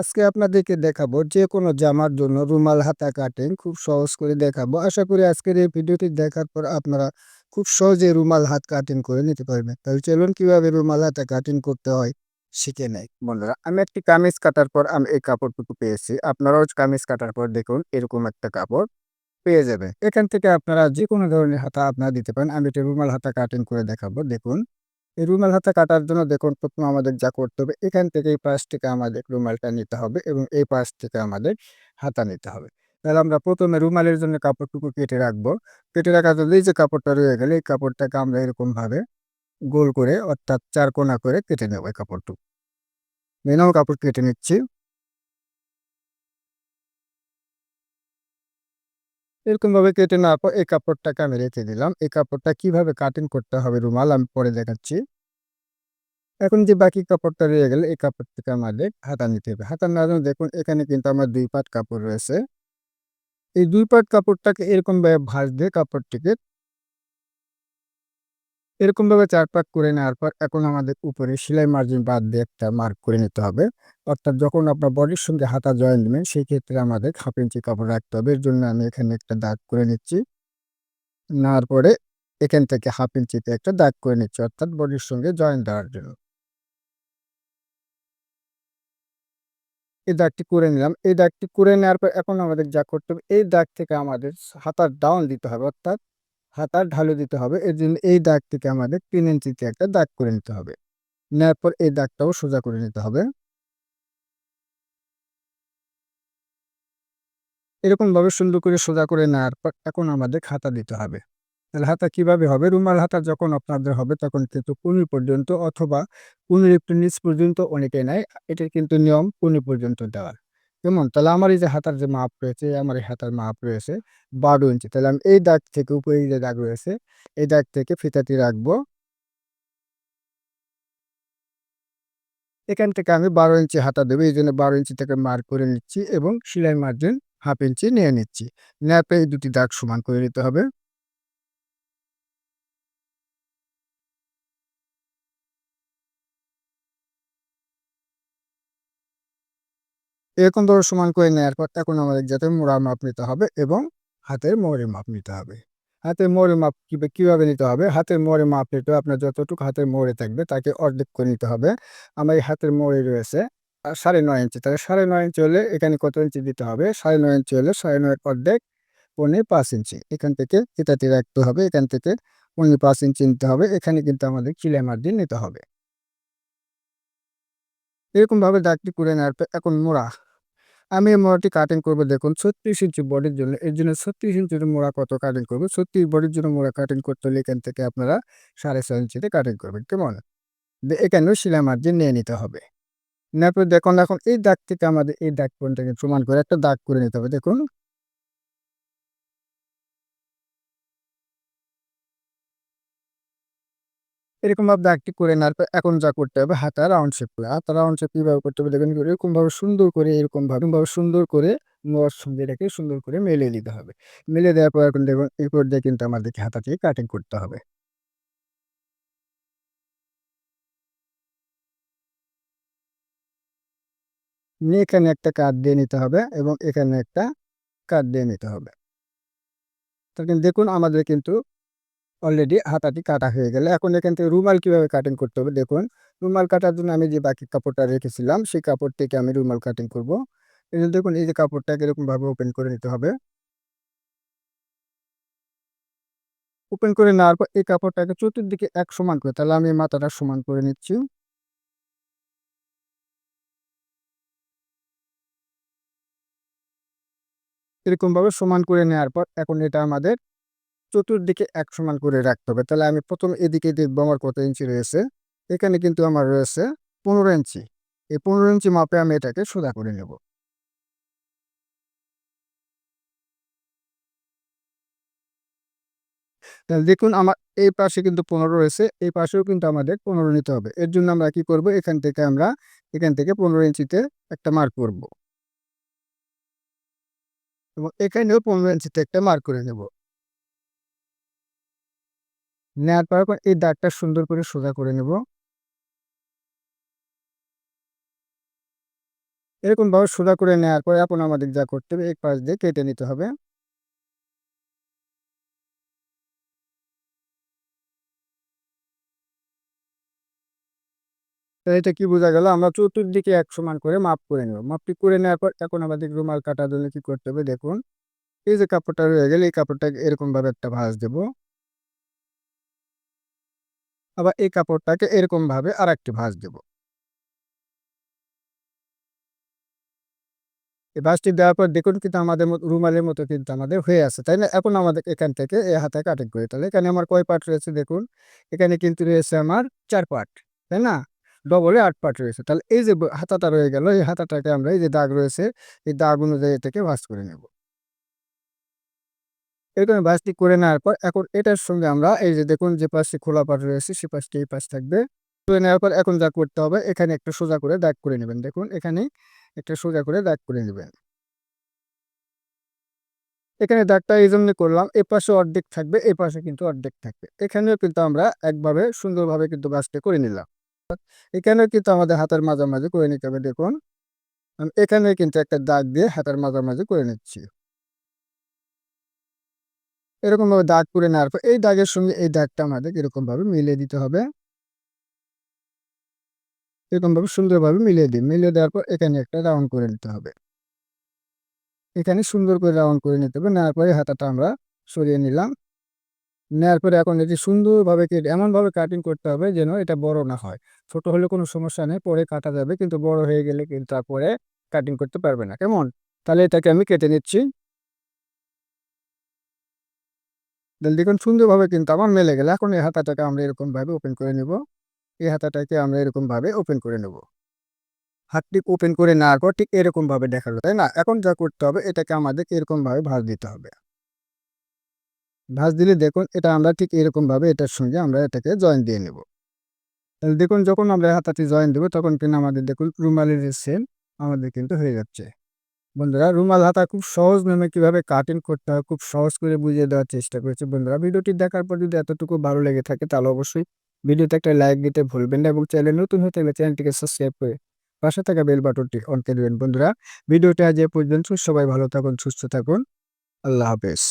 আজকে আপনাদেরকে দেখাবো যে কোনো জামার জন্য রুমাল, হাতা কাটিং খুব সহজ করে দেখাবো। আশা করি আজকের এই ভিডিওটি দেখার পর আপনারা খুব সহজে রুমাল, হাত কাটিং করে নিতে পারবেন। তাহলে চলুন কীভাবে রুমাল, হাতা কাটিং করতে হয় শিখে নেয় বন্ধুরা, আমি একটি কামিজ কাটার পর আমি এই কাপড়টুকু পেয়েছি। আপনারাও কামিজ কাটার পর দেখুন, এরকম একটা কাপড় পেয়ে যাবে এখান থেকে আপনারা যে কোনো ধরনের হাতা আপনারা দিতে পারেন। আমি একটা রুমাল, হাতা কাটিং করে দেখাবো। দেখুন। এই রুমাল হাতা কাটার জন্য দেখুন প্রথমে আমাদের যা করতে হবে, এখান থেকে এই পাশ থেকে আমাদের রুমালটা নিতে হবে এবং এই পাশ থেকে আমাদের হাতা নিতে হবে। তাহলে আমরা প্রথমে রুমালের জন্য কাপড়টুকু কেটে রাখব। কেটে রাখার জন্য এই যে কাপড়টা রয়ে গেলে, এই কাপড়টাকে আমরা এরকমভাবে গোল করে অর্থাৎ চার কোনা করে কেটে নেব এই কাপড়টুকু। মেনাও কাপড় কেটে নিচ্ছি। এরকম ভাবে কেটে না এই কাপড়টাকে আমি রেখে দিলাম। এই কাপড়টা কীভাবে কাটিং করতে হবে রুমাল আমি পরে দেখাচ্ছি। এখন যে বাকি কাপড়টা রয়ে গেলে, এই কাপড় থেকে আমাদের হাতা নিতে হবে। হাতা না দেখুন, এখানে কিন্তু আমার দুই পাট কাপড় রয়েছে। এই দুই পাট কাপড়টাকে এরকমভাবে ভাঁজ দিয়ে কাপড়টিকে এরকম ভাবে চার পাক করে নেওয়ার পর এখন আমাদের উপরে সেলাই মার্জিন বাদ দিয়ে একটা মার্ক করে নিতে হবে। অর্থাৎ যখন আপনার বডির সঙ্গে হাতা জয়েন দেবেন সেই ক্ষেত্রে আমাদের হাফ ইঞ্চি কাপড় রাখতে হবে। এর জন্য আমি এখানে একটা দাগ করে নিচ্ছি। নেওয়ার পরে এখান থেকে হাফ ইঞ্চিতে একটা দাগ করে নিচ্ছি, অর্থাৎ বডির সঙ্গে জয়েন দেওয়ার জন্য। এই দাগটি করে নিলাম। এই দাগটি করে নেওয়ার পর এখন আমাদের যা করতে হবে, এই দাগ থেকে আমাদের হাতার ডাউন দিতে হবে। অর্থাৎ হাতার ঢালু দিতে হবে। এর জন্য এই দাগ থেকে আমাদের তিন ইঞ্চিতে একটা দাগ করে নিতে হবে। নেওয়ার পর এই দাগটাও সোজা করে নিতে হবে। এরকম ভাবে সুন্দর করে সোজা করে নেওয়ার পর এখন আমাদের খাতা দিতে হবে। তাহলে হাতা কীভাবে হবে? রুমাল হাতা যখন আপনাদের হবে তখন কিন্তু কুনি পর্যন্ত অথবা কুনির একটু নিচ পর্যন্ত অনেকে নেয়। এটার কিন্তু নিয়ম কুনি পর্যন্ত দেওয়ার কেমন তাহলে আমার এই যে হাতার যে মাপ রয়েছে, আমার এই হাতার মাপ রয়েছে বারো ইঞ্চি। তাহলে আমি এই দাগ থেকে উপরে যে দাগ রয়েছে, এই দাগ থেকে ফিতাটি রাখব। এখান থেকে আমি বারো ইঞ্চি হাতা দেবো, এই জন্য বারো ইঞ্চি থেকে মার্ক করে নিচ্ছি এবং সেলাই মার্জিন হাফ ইঞ্চি নিয়ে নিচ্ছি। নেওয়ার পরে এই দুটি দাগ সমান করে নিতে হবে। এরকম ধরো সমান করে নেওয়ার পর এখন আমাদের যাতে মোড়া মাপ নিতে হবে এবং হাতের মোড়ের মাপ নিতে হবে। হাতের মোড়ের মাপ কীভাবে নিতে হবে? হাতের মোড়ে মাপ নিতে আপনার যতটুকু হাতের মোড়ে থাকবে তাকে অর্ধেক করে নিতে হবে। আমার এই হাতের মোড়ে রয়েছে সাড়ে নয় ইঞ্চি। তাহলে সাড়ে নয় ইঞ্চি হলে এখানে কত ইঞ্চি দিতে হবে? সাড়ে নয় ইঞ্চি হলে সাড়ে নয় অর্ধেক পনেরো পাঁচ ইঞ্চি। এখান থেকে ফিতাটি রাখতে হবে, এখান থেকে পনেরো পাঁচ ইঞ্চি নিতে হবে। এখানে কিন্তু আমাদের চিলাই মার্জিন নিতে হবে। এরকমভাবে দাগটি করে নেওয়ার পর এখন মোড়া আমি মোড়াটি কাটিং করব, দেখুন, ছত্রিশ ইঞ্চি বডির জন্য। এর জন্য ছত্রিশ ইঞ্চির মোড়া কত কাটিং করব? ছত্রিশ বডির জন্য মোড়া কাটিং করতে হলে এখান থেকে আপনারা সাড়ে ছয় ইঞ্চিতে কাটিং করবেন, কেমন? এখানেও শিলা মার্জিন নিয়ে নিতে হবে। নেওয়ার দেখুন এখন এই দাগ থেকে আমাদের এই দাগ পর্যন্ত সমান করে একটা দাগ করে নিতে হবে, দেখুন। এরকমভাবে দাগটি করে নেওয়ার পর এখন যা করতে হবে হাতা রাউন্ড শেপ করে। হাতা রাউন্ড শেপ কীভাবে করতে হবে দেখবেন এরকমভাবে সুন্দর করে এরকম ভাবে এরকমভাবে সুন্দর করে মোয়ার সঙ্গে রেখে সুন্দর করে মেলে দিতে হবে। মেলে দেওয়ার পর এখন দেখুন এরপর দিয়ে কিন্তু আমাদেরকে হাতাটি কাটিং করতে হবে। এখানে একটা কাঠ দিয়ে নিতে হবে এবং এখানে একটা কাঠ দিয়ে নিতে হবে। দেখুন আমাদের কিন্তু অলরেডি হাতাটি কাটা হয়ে গেলে। এখন এখান থেকে রুমাল কীভাবে কাটিং করতে হবে দেখুন। রুমাল কাটার জন্য আমি যে বাকি কাপড়টা রেখেছিলাম, সেই কাপড় থেকে আমি রুমাল কাটিং করব। এই দেখুন, এই যে কাপড়টাকে এরকমভাবে ওপেন করে নিতে হবে। ওপেন করে নেওয়ার পর এই কাপড়টাকে চতুর্দিকে এক সমান করে, তাহলে আমি মাথাটা সমান করে নিচ্ছি। এরকমভাবে সমান করে নেওয়ার পর এখন এটা আমাদের চতুর্দিকে এক সমান করে রাখতে হবে। তাহলে আমি প্রথম এদিকে দেখব আমার কত ইঞ্চি রয়েছে। এখানে কিন্তু আমার রয়েছে পনেরো ইঞ্চি এই পনেরো ইঞ্চি মাপে আমি এটাকে সোজা করে নেব। তাহলে দেখুন আমার এই পাশে কিন্তু পনেরো রয়েছে, এই পাশেও কিন্তু আমাদের পনেরো নিতে হবে। এর জন্য আমরা কি করব? এখান থেকে আমরা এখান থেকে পনেরো ইঞ্চিতে একটা মার্ক করব। এবং এখানেও পনেরো ইঞ্চিতে একটা মার্ক করে নেব। নেওয়ার পর এই দাগটা সুন্দর করে সোজা করে নেব। এরকমভাবে সোজা করে নেওয়ার পরে এখন আমাদের যা করতে হবে এক পাশ দিয়ে কেটে নিতে হবে। এটা কি বোঝা গেল? আমরা চতুর্দিকে এক সমান করে মাপ করে নেব। মাপটি করে নেওয়ার পর এখন আমাদের রুমাল কাটার জন্য কি করতে হবে? দেখুন, এই যে কাপড়টা রয়ে গেলে, এই কাপড়টাকে এরকম ভাবে একটা ভাঁজ দেব। আবার এই কাপড়টাকে এরকম ভাবে আর একটি ভাঁজ দেব। এই ভাঁজটি দেওয়ার পর দেখুন কিন্তু আমাদের রুমালের মতো কিন্তু আমাদের হয়ে আছে, তাই না? এখন আমাদের এখান থেকে এই হাতে কাটিং করে, তাহলে এখানে আমার কয় পার্ট রয়েছে দেখুন? এখানে কিন্তু রয়েছে আমার চার পার্ট তাই না? ডবলে আট পার্ট রয়েছে, তাহলে এই যে হাতাটা রয়ে গেল, এই হাতাটাকে আমরা এই যে দাগ রয়েছে, এই দাগ অনুযায়ী থেকে ভাঁজ করে নেব। এরকম ভাঁজটি করে নেওয়ার পর এখন এটার সঙ্গে আমরা এই যে দেখুন যে পাশে খোলা পাট রয়েছে সে পাশটি এই পাশ থাকবে। করে নেওয়ার পর এখন যা করতে হবে, এখানে একটা সোজা করে দাগ করে নেবেন। দেখুন এখানে একটা সোজা করে দাগ করে নেবেন। এখানে দাগটা এই জন্য করলাম, এ পাশে অর্ধেক থাকবে, এ পাশে কিন্তু অর্ধেক থাকবে। এখানেও কিন্তু আমরা একভাবে সুন্দরভাবে কিন্তু বাসটা করে নিলাম। এখানেও কিন্তু আমাদের হাতের মাঝামাঝি করে নিতে হবে, দেখুন। এখানে কিন্তু একটা দাগ দিয়ে হাতের মাঝামাঝি করে নিচ্ছি। এরকম ভাবে দাগ করে নেওয়ার পর এই দাগের সঙ্গে এই দাগটা আমাদের এরকম ভাবে মিলিয়ে দিতে হবে। এরকম ভাবে সুন্দরভাবে মিলিয়ে দিই। মিলিয়ে দেওয়ার পর এখানে একটা রাউন্ড করে নিতে হবে। এখানে সুন্দর করে রাউন্ড করে নিতে হবে। নেওয়ার পরে হাতাটা আমরা সরিয়ে নিলাম। নেওয়ার পরে এখন এটি সুন্দরভাবে কেটে এমনভাবে কাটিং করতে হবে যেন এটা বড় না হয়। ছোট হলে কোনো সমস্যা নেই, পরে কাটা যাবে, কিন্তু বড় হয়ে গেলে কিন্তু তারপরে কাটিং করতে পারবে না। কেমন? তাহলে এটাকে আমি কেটে নিচ্ছি। দেখুন সুন্দরভাবে কিন্তু আমার মেলে গেলে। এখন এই হাতাটাকে আমরা এরকমভাবে ওপেন করে নেব। এই হাতাটাকে আমরা এরকমভাবে ওপেন করে নেব। হাতটি ওপেন করে নেওয়ার পর ঠিক এরকমভাবে দেখাল, তাই না? এখন যা করতে হবে, এটাকে আমাদের এরকমভাবে ভাঁজ দিতে হবে। ভাঁজ দিলে দেখুন, এটা আমরা ঠিক এরকমভাবে এটার সঙ্গে আমরা এটাকে জয়েন দিয়ে নেব। তাহলে দেখুন, যখন আমরা হাতাটি জয়েন দেবো, তখন কিন্তু আমাদের দেখুন রুমালের যে সেম আমাদের কিন্তু হয়ে যাচ্ছে। বন্ধুরা, রুমাল হাতা খুব সহজ নামে কীভাবে কাটিং করতে হয়, খুব সহজ করে বুঝিয়ে দেওয়ার চেষ্টা করেছি। বন্ধুরা, ভিডিওটি দেখার পর যদি এতটুকু ভালো লেগে থাকে, তাহলে অবশ্যই ভিডিওতে একটা লাইক দিতে ভুলবেন না এবং চ্যানেল নতুন হয়ে থাকলে চ্যানেলটিকে সাবস্ক্রাইব করে পাশে থাকা বেল বাটনটি অন করে দেবেন। বন্ধুরা, ভিডিওটি আজ এ পর্যন্ত। সবাই ভালো থাকুন, সুস্থ থাকুন। আল্লাহ হাফেজ।